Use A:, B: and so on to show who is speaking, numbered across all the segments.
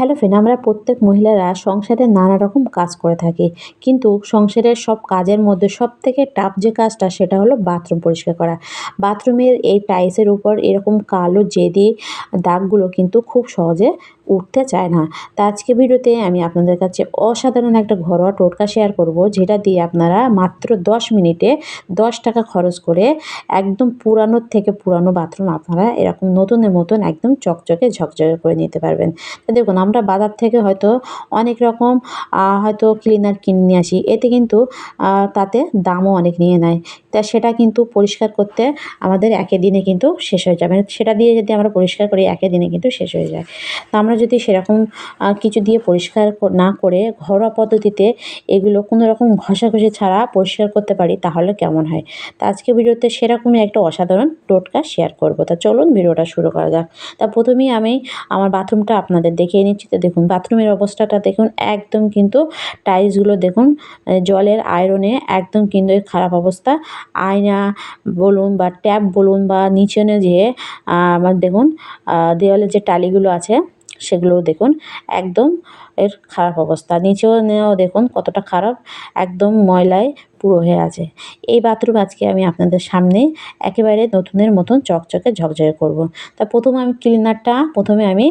A: Hello friend আমরা প্রত্যেক মহিলারা সংসারে নানা রকম কাজ করে থাকি। কিন্তু সংসারের সব কাজের মধ্যে সব থেকে টাফ যে কাজটা, সেটা হলো বাথরুম পরিষ্কার করা। বাথরুমের এই টাইলসের উপর এরকম কালো, জেদি দাগগুলো কিন্তু খুব সহজে উঠতে চায় না। তা আজকে ভিডিওতে আমি আপনাদের কাছে অসাধারণ একটা ঘরোয়া টোটকা শেয়ার করব, যেটা দিয়ে আপনারা মাত্র দশ মিনিটে দশ টাকা খরচ করে একদম পুরানোর থেকে পুরানো বাথরুম আপনারা এরকম নতুনের মতন একদম চকচকে ঝকঝকে করে নিতে পারবেন। তা দেখুন, আমরা বাজার থেকে হয়তো অনেক রকম হয়তো ক্লিনার কিনে নিয়ে আসি, এতে কিন্তু তাতে দামও অনেক নিয়ে নেয়। তা সেটা কিন্তু পরিষ্কার করতে আমাদের একে দিনে কিন্তু শেষ হয়ে যাবে। সেটা দিয়ে যদি আমরা পরিষ্কার করি একে দিনে কিন্তু শেষ হয়ে যায়। তা আমরা যদি সেরকম কিছু দিয়ে পরিষ্কার না করে ঘরোয়া পদ্ধতিতে এগুলো কোনো রকম ঘষাঘষি ছাড়া পরিষ্কার করতে পারি, তাহলে কেমন হয়? তা আজকে ভিডিওতে সেরকমই একটা অসাধারণ টোটকা শেয়ার করব। তা চলুন ভিডিওটা শুরু করা যাক। তা প্রথমেই আমি আমার বাথরুমটা আপনাদের দেখিয়ে নিচ্ছি। তো দেখুন, বাথরুমের অবস্থাটা দেখুন, একদম কিন্তু টাইলসগুলো দেখুন জলের আয়রনে একদম কিন্তু খারাপ অবস্থা। আয়না বলুন বা ট্যাপ বলুন বা নিচে যে আমার দেখুন দেওয়ালে যে টালিগুলো আছে সেগুলোও দেখুন, একদম এর খারাপ অবস্থা। নিচেও দেখুন কতটা খারাপ, একদম ময়লায় পুরো হয়ে আছে। এই বাথরুম আজকে আমি আপনাদের সামনে একেবারে নতুনের মতন চকচকে ঝকঝকে করব। তা প্রথমে আমি ক্লিনারটা প্রথমে আমি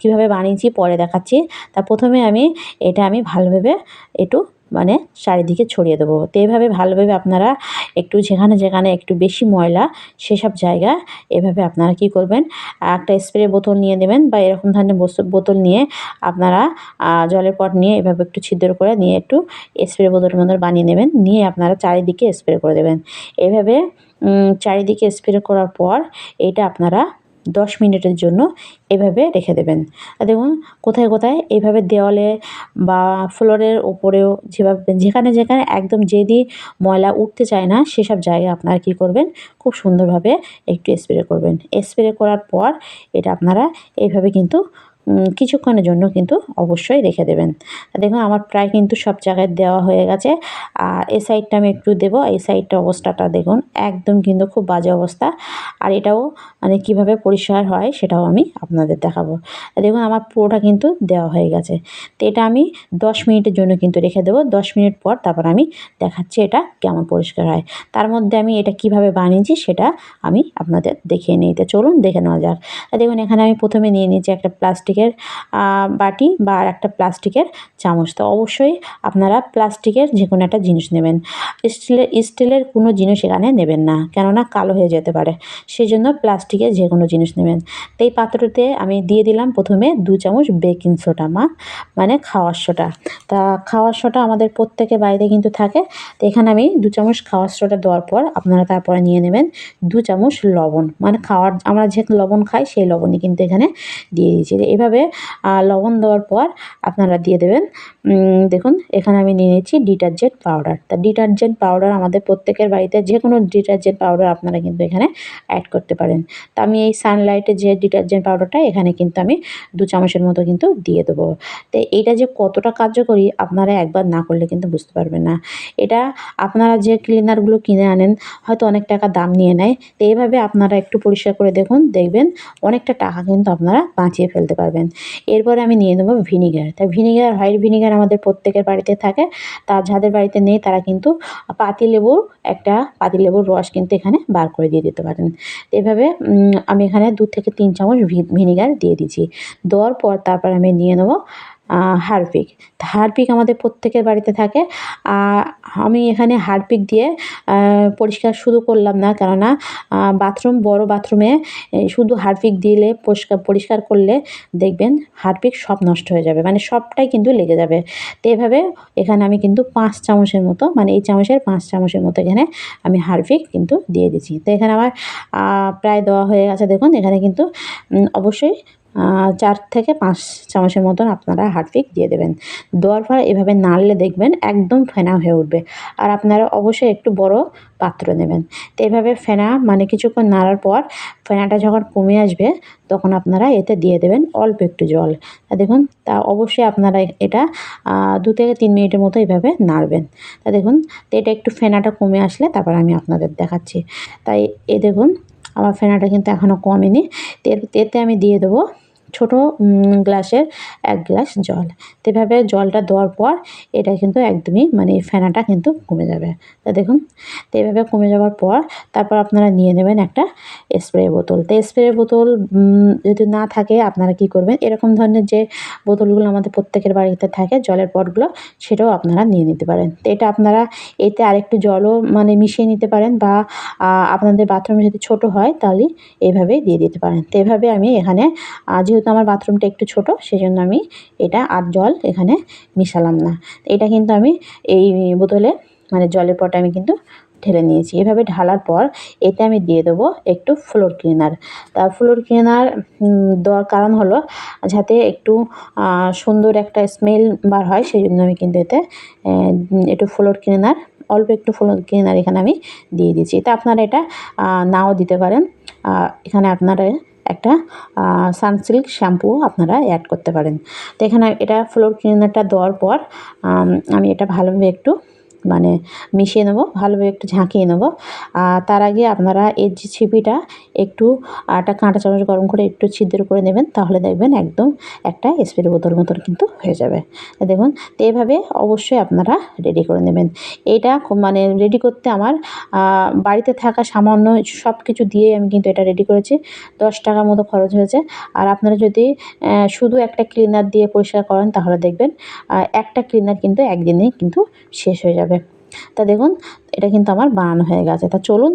A: কীভাবে বানিয়েছি পরে দেখাচ্ছি। তা প্রথমে আমি এটা আমি ভালোভাবে একটু মানে চারিদিকে ছড়িয়ে দেবো। তো এইভাবে ভালোভাবে আপনারা একটু যেখানে যেখানে একটু বেশি ময়লা সেসব জায়গা এভাবে আপনারা কি করবেন? একটা স্প্রে বোতল নিয়ে নেবেন বা এরকম ধরনের বোতল নিয়ে আপনারা জলের পট নিয়ে এভাবে একটু ছিদ্র করে নিয়ে একটু স্প্রে বোতলের মতো বানিয়ে নেবেন। নিয়ে আপনারা চারিদিকে স্প্রে করে দেবেন। এভাবে চারিদিকে স্প্রে করার পর এটা আপনারা দশ মিনিটের জন্য এভাবে রেখে দেবেন। আর দেখুন, কোথায় কোথায় এইভাবে দেওয়ালে বা ফ্লোরের ওপরেও যেভাবে যেখানে যেখানে একদম যেদি ময়লা উঠতে চায় না, সেসব জায়গায় আপনারা কী করবেন? খুব সুন্দরভাবে একটু স্প্রে করবেন। স্প্রে করার পর এটা আপনারা এইভাবে কিন্তু কিছুক্ষণের জন্য কিন্তু অবশ্যই রেখে দেবেন। দেখুন, আমার প্রায় কিন্তু সব জায়গায় দেওয়া হয়ে গেছে। আর এই সাইডটা আমি একটু দেবো। এই সাইডটা অবস্থাটা দেখুন, একদম কিন্তু খুব বাজে অবস্থা। আর এটাও মানে কীভাবে পরিষ্কার হয় সেটাও আমি আপনাদের দেখাবো। দেখুন, আমার পুরোটা কিন্তু দেওয়া হয়ে গেছে। তো এটা আমি দশ মিনিটের জন্য কিন্তু রেখে দেবো। দশ মিনিট পর তারপর আমি দেখাচ্ছি এটা কেমন পরিষ্কার হয়। তার মধ্যে আমি এটা কীভাবে বানিয়েছি সেটা আমি আপনাদের দেখিয়ে নিতে চলুন দেখে নেওয়া যাক। দেখুন, এখানে আমি প্রথমে নিয়ে নিয়েছি একটা প্লাস্টিক প্লাস্টিকের বাটি বা আর একটা প্লাস্টিকের চামচ। তো অবশ্যই আপনারা প্লাস্টিকের যে কোনো একটা জিনিস নেবেন। স্টিলের স্টিলের কোনো জিনিস এখানে নেবেন না, কেননা কালো হয়ে যেতে পারে। সেই জন্য প্লাস্টিকের যে কোনো জিনিস নেবেন। তো এই পাত্রতে আমি দিয়ে দিলাম প্রথমে দু চামচ বেকিং সোডা মা মানে খাওয়ার সোডা। তা খাওয়ার সোডা আমাদের প্রত্যেকের বাড়িতে কিন্তু থাকে। তো এখানে আমি দু চামচ খাওয়ার সোডা দেওয়ার পর আপনারা তারপরে নিয়ে নেবেন দু চামচ লবণ। মানে খাওয়ার, আমরা যে লবণ খাই সেই লবণই কিন্তু এখানে দিয়ে দিয়েছি। এবার এভাবে লবণ দেওয়ার পর আপনারা দিয়ে দেবেন দেখুন, এখানে আমি নিয়ে নিয়েছি ডিটারজেন্ট পাউডার। তা ডিটারজেন্ট পাউডার আমাদের প্রত্যেকের বাড়িতে যে কোনো ডিটারজেন্ট পাউডার আপনারা কিন্তু এখানে অ্যাড করতে পারেন। তা আমি এই সানলাইটের যে ডিটারজেন্ট পাউডারটা, এখানে কিন্তু আমি দু চামচের মতো কিন্তু দিয়ে দেবো। তো এইটা যে কতটা কার্যকরী, আপনারা একবার না করলে কিন্তু বুঝতে পারবেন না। এটা আপনারা যে ক্লিনারগুলো কিনে আনেন, হয়তো অনেক টাকা দাম নিয়ে নেয়। তো এইভাবে আপনারা একটু পরিষ্কার করে দেখুন, দেখবেন অনেকটা টাকা কিন্তু আপনারা বাঁচিয়ে ফেলতে পারবেন। এরপরে আমি নিয়ে নেব ভিনিগার। তাই ভিনিগার, হোয়াইট ভিনিগার আমাদের প্রত্যেকের বাড়িতে থাকে। তার যাদের বাড়িতে নেই, তারা কিন্তু পাতিলেবুর একটা পাতিলেবুর রস কিন্তু এখানে বার করে দিয়ে দিতে পারেন। এভাবে আমি এখানে দু থেকে তিন চামচ ভিনিগার দিয়ে দিচ্ছি দেওয়ার পর তারপর আমি নিয়ে নেব হারপিক। হারপিক আমাদের প্রত্যেকের বাড়িতে থাকে। আমি এখানে হারপিক দিয়ে পরিষ্কার শুরু করলাম না, কেননা বাথরুম, বড় বাথরুমে শুধু হারপিক দিলে পরিষ্কার পরিষ্কার করলে দেখবেন হারপিক সব নষ্ট হয়ে যাবে মানে সবটাই কিন্তু লেগে যাবে। তো এভাবে এখানে আমি কিন্তু পাঁচ চামচের মতো মানে এই চামচের পাঁচ চামচের মতো এখানে আমি হারপিক কিন্তু দিয়ে দিচ্ছি তো এখানে আমার প্রায় দেওয়া হয়ে গেছে। দেখুন, এখানে কিন্তু অবশ্যই চার থেকে পাঁচ চামচের মতন আপনারা হারপিক দিয়ে দেবেন। দেওয়ার পর এভাবে নাড়লে দেখবেন একদম ফেনা হয়ে উঠবে। আর আপনারা অবশ্যই একটু বড় পাত্র নেবেন। তো এভাবে ফেনা মানে কিছুক্ষণ নাড়ার পর ফেনাটা যখন কমে আসবে, তখন আপনারা এতে দিয়ে দেবেন অল্প একটু জল। তা দেখুন, তা অবশ্যই আপনারা এটা দু থেকে তিন মিনিটের মতো এভাবে নাড়বেন। তা দেখুন, তো এটা একটু ফেনাটা কমে আসলে তারপর আমি আপনাদের দেখাচ্ছি। তাই এ দেখুন, আমার ফেনাটা কিন্তু এখনও কমেনি। এতে আমি দিয়ে দেবো ছোটো গ্লাসের এক গ্লাস জল। তো এভাবে জলটা দেওয়ার পর এটা কিন্তু একদমই মানে ফেনাটা কিন্তু কমে যাবে। তা দেখুন, তো এভাবে কমে যাওয়ার পর তারপর আপনারা নিয়ে নেবেন একটা স্প্রে বোতল। তো স্প্রে বোতল যদি না থাকে আপনারা কি করবেন? এরকম ধরনের যে বোতলগুলো আমাদের প্রত্যেকের বাড়িতে থাকে, জলের পটগুলো, সেটাও আপনারা নিয়ে নিতে পারেন। তো এটা আপনারা এতে আরেকটু জলও মানে মিশিয়ে নিতে পারেন বা আপনাদের বাথরুমে যদি ছোটো হয় তাহলে এইভাবেই দিয়ে দিতে পারেন। তো এভাবে আমি এখানে যেহেতু আমার বাথরুমটা একটু ছোট সেই জন্য আমি এটা আর জল এখানে মিশালাম না। এটা কিন্তু আমি এই বোতলে মানে জলের পটে আমি কিন্তু ঢেলে নিয়েছি। এভাবে ঢালার পর এতে আমি দিয়ে দেবো একটু ফ্লোর ক্লিনার তা ফ্লোর ক্লিনার দেওয়ার কারণ হলো যাতে একটু সুন্দর একটা স্মেল বার হয় সেই জন্য আমি কিন্তু এতে একটু ফ্লোর ক্লিনার অল্প একটু ফ্লোর ক্লিনার এখানে আমি দিয়ে দিয়েছি তা আপনারা এটা নাও দিতে পারেন। এখানে আপনারা একটা সানসিল্ক শ্যাম্পু আপনারা অ্যাড করতে পারেন। তো এখানে এটা ফ্লোর ক্লিনারটা দেওয়ার পর আমি এটা ভালোভাবে একটু মানে মিশিয়ে নেব, ভালোভাবে একটু ঝাঁকিয়ে নেব। তার আগে আপনারা এর যে ছিপিটা একটু একটা কাঁটা চামচ গরম করে একটু ছিদ্র করে নেবেন, তাহলে দেখবেন একদম একটা স্প্রে বোতল মতন কিন্তু হয়ে যাবে। দেখুন, তো এইভাবে অবশ্যই আপনারা রেডি করে নেবেন। এটা মানে রেডি করতে আমার বাড়িতে থাকা সামান্য সব কিছু দিয়ে আমি কিন্তু এটা রেডি করেছি। দশ টাকার মতো খরচ হয়েছে। আর আপনারা যদি শুধু একটা ক্লিনার দিয়ে পরিষ্কার করেন, তাহলে দেখবেন একটা ক্লিনার কিন্তু একদিনেই কিন্তু শেষ হয়ে যাবে। তা দেখুন, এটা কিন্তু আমার বানানো হয়ে গেছে। তা চলুন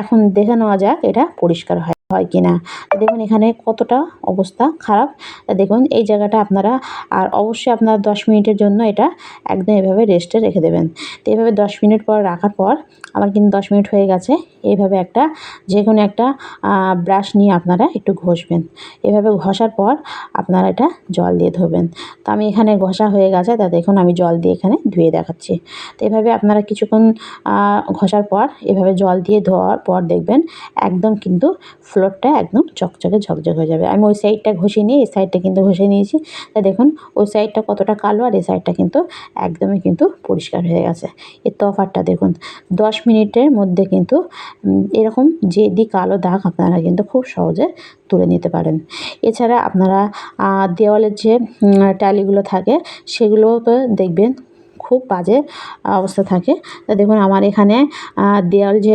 A: এখন দেখে নেওয়া যাক এটা পরিষ্কার হয় হয় কি না দেখুন, এখানে কতটা অবস্থা খারাপ। তা দেখুন, এই জায়গাটা আপনারা, আর অবশ্যই আপনারা দশ মিনিটের জন্য এটা একদম এভাবে রেস্টে রেখে দেবেন। তো এভাবে দশ মিনিট পর রাখার পর, আমার কিন্তু দশ মিনিট হয়ে গেছে। এইভাবে একটা যে কোনো একটা ব্রাশ নিয়ে আপনারা একটু ঘষবেন। এভাবে ঘষার পর আপনারা এটা জল দিয়ে ধোবেন। তো আমি এখানে ঘষা হয়ে গেছে, তা দেখুন আমি জল দিয়ে এখানে ধুয়ে দেখাচ্ছি। তো এভাবে আপনারা কিছুক্ষণ ঘষার পর এভাবে জল দিয়ে ধোয়ার পর দেখবেন একদম কিন্তু ফ্লোরটা একদম চকচকে ঝকঝক হয়ে যাবে। আমি ওই সাইডটা ঘষে নিয়ে, এই সাইডটা কিন্তু ঘষে নিয়েছি। তা দেখুন, ওই সাইডটা কতটা কালো আর এই সাইডটা কিন্তু একদমই কিন্তু পরিষ্কার হয়ে গেছে। এর তফাতটা দেখুন, দশ মিনিটের মধ্যে কিন্তু এরকম যে জেদি কালো দাগ আপনারা কিন্তু খুব সহজে তুলে নিতে পারেন। এছাড়া আপনারা দেওয়ালের যে টালিগুলো থাকে সেগুলোও তো দেখবেন খুব বাজে অবস্থা থাকে। তা দেখুন, আমার এখানে দেওয়াল যে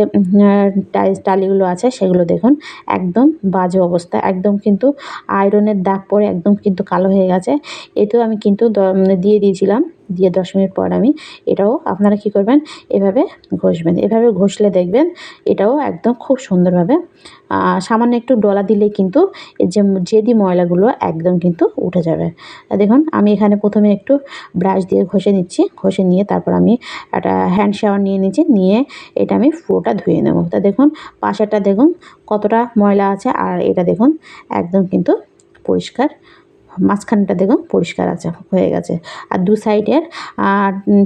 A: টাইলস টালিগুলো আছে, সেগুলো দেখুন, একদম বাজে অবস্থা। একদম কিন্তু আয়রনের দাগ পরে একদম কিন্তু কালো হয়ে গেছে। এতেও আমি কিন্তু দিয়ে দিয়েছিলাম। দিয়ে দশ মিনিট পর আমি এটাও আপনারা কী করবেন? এভাবে ঘষবেন। এভাবে ঘষলে দেখবেন এটাও একদম খুব সুন্দরভাবে সামান্য একটু ডলা দিলে কিন্তু যে জেদি ময়লাগুলো একদম কিন্তু উঠে যাবে। দেখুন, আমি এখানে প্রথমে একটু ব্রাশ দিয়ে ঘষে নিচ্ছি। ঘষে নিয়ে তারপর আমি একটা হ্যান্ড শাওয়ার নিয়ে নিচ্ছি। নিয়ে এটা আমি পুরোটা ধুয়ে নেব। তা দেখুন, পাশেরটা দেখুন কতটা ময়লা আছে। আর এটা দেখুন, একদম কিন্তু পরিষ্কার মাঝখানটা দেখুন পরিষ্কার আছে, হয়ে গেছে। আর দু সাইডের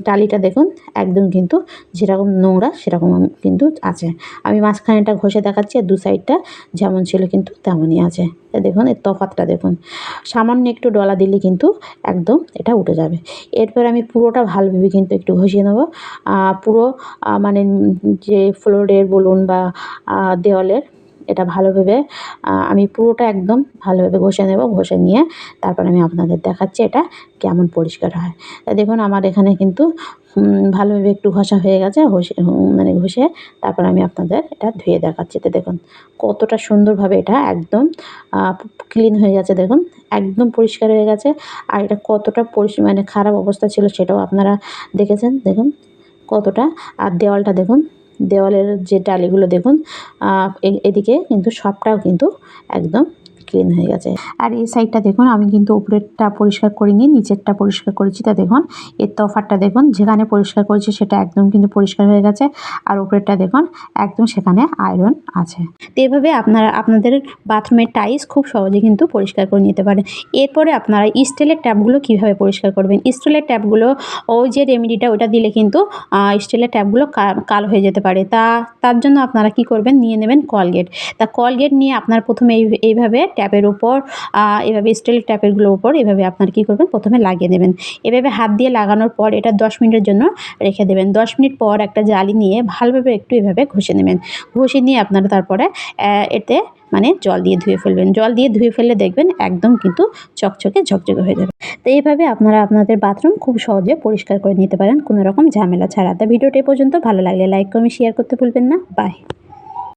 A: টালিটা দেখুন, একদম কিন্তু যেরকম নোংরা সেরকম কিন্তু আছে। আমি মাঝখানেটা ঘষে দেখাচ্ছি, আর দু সাইডটা যেমন ছিল কিন্তু তেমনই আছে। দেখুন, এর তফাতটা দেখুন। সামান্য একটু ডলা দিলে কিন্তু একদম এটা উঠে যাবে। এরপর আমি পুরোটা ভালোভাবে কিন্তু একটু ঘষিয়ে নেব। পুরো মানে যে ফ্লোরের বলুন বা দেওয়ালের এটা ভালোভাবে আমি পুরোটা একদম ভালোভাবে ঘষে নেব, ঘষে নিয়ে তারপর আমি আপনাদের দেখাচ্ছি এটা কেমন পরিষ্কার হয়। তা দেখুন আমার এখানে কিন্তু ভালোভাবে একটু ঘষা হয়ে গেছে, ঘষে মানে ঘষে তারপর আমি আপনাদের এটা ধুয়ে দেখাচ্ছি। তো দেখুন কতটা সুন্দরভাবে এটা একদম ক্লিন হয়ে গেছে দেখুন, একদম পরিষ্কার হয়ে গেছে। আর এটা কতটা পরিষ্কার মানে খারাপ অবস্থা ছিল সেটাও আপনারা দেখেছেন, দেখুন কতটা। আর দেওয়ালটা দেখুন দেওয়ালের যে টালিগুলো দেখুন এদিকে কিন্তু সবটাও কিন্তু একদম ক্লিন হয়ে গেছে। আর এই সাইডটা দেখুন, আমি কিন্তু উপরেরটা পরিষ্কার করিনি, নিচেরটা পরিষ্কার করেছি। তা দেখুন, এর তফারটা দেখুন, যেখানে পরিষ্কার করেছি সেটা একদম কিন্তু পরিষ্কার হয়ে গেছে। আর উপরেরটা দেখুন, একদম সেখানে আয়রন আছে। তো এভাবে আপনারা, আপনাদের বাথরুমের টাইলস খুব সহজে কিন্তু পরিষ্কার করে নিতে পারেন। এরপরে আপনারা স্টিলের ট্যাপগুলো কীভাবে পরিষ্কার করবেন? স্টিলের ট্যাপগুলো ওই যে রেমেডিটা ওটা দিলে কিন্তু স্টিলের ট্যাপগুলো কালো হয়ে যেতে পারে। তা, তার জন্য আপনারা কি করবেন? নিয়ে নেবেন কলগেট তা কলগেট নিয়ে আপনার প্রথমে এই, এইভাবে ট্যাপের উপর এভাবে স্টিল ট্যাপেরগুলোর উপর এভাবে আপনার কী করবেন? প্রথমে লাগিয়ে দেবেন এভাবে হাত দিয়ে লাগানোর পর এটা দশ মিনিটের জন্য রেখে দেবেন। দশ মিনিট পর একটা জালি নিয়ে ভালোভাবে একটু এভাবে ঘষে নেবেন। ঘষে নিয়ে আপনারা তারপরে এতে মানে জল দিয়ে ধুয়ে ফেলবেন। জল দিয়ে ধুয়ে ফেললে দেখবেন একদম কিন্তু চকচকে ঝকঝকে হয়ে যাবে। তো এইভাবে আপনারা আপনাদের বাথরুম খুব সহজে পরিষ্কার করে নিতে পারেন। কোনো রকম ঝামেলা ছাড়া। তো ভিডিওটি পর্যন্ত। ভালো লাগলে লাইক, কমেন্ট শেয়ার করতে ভুলবেন না। বাই।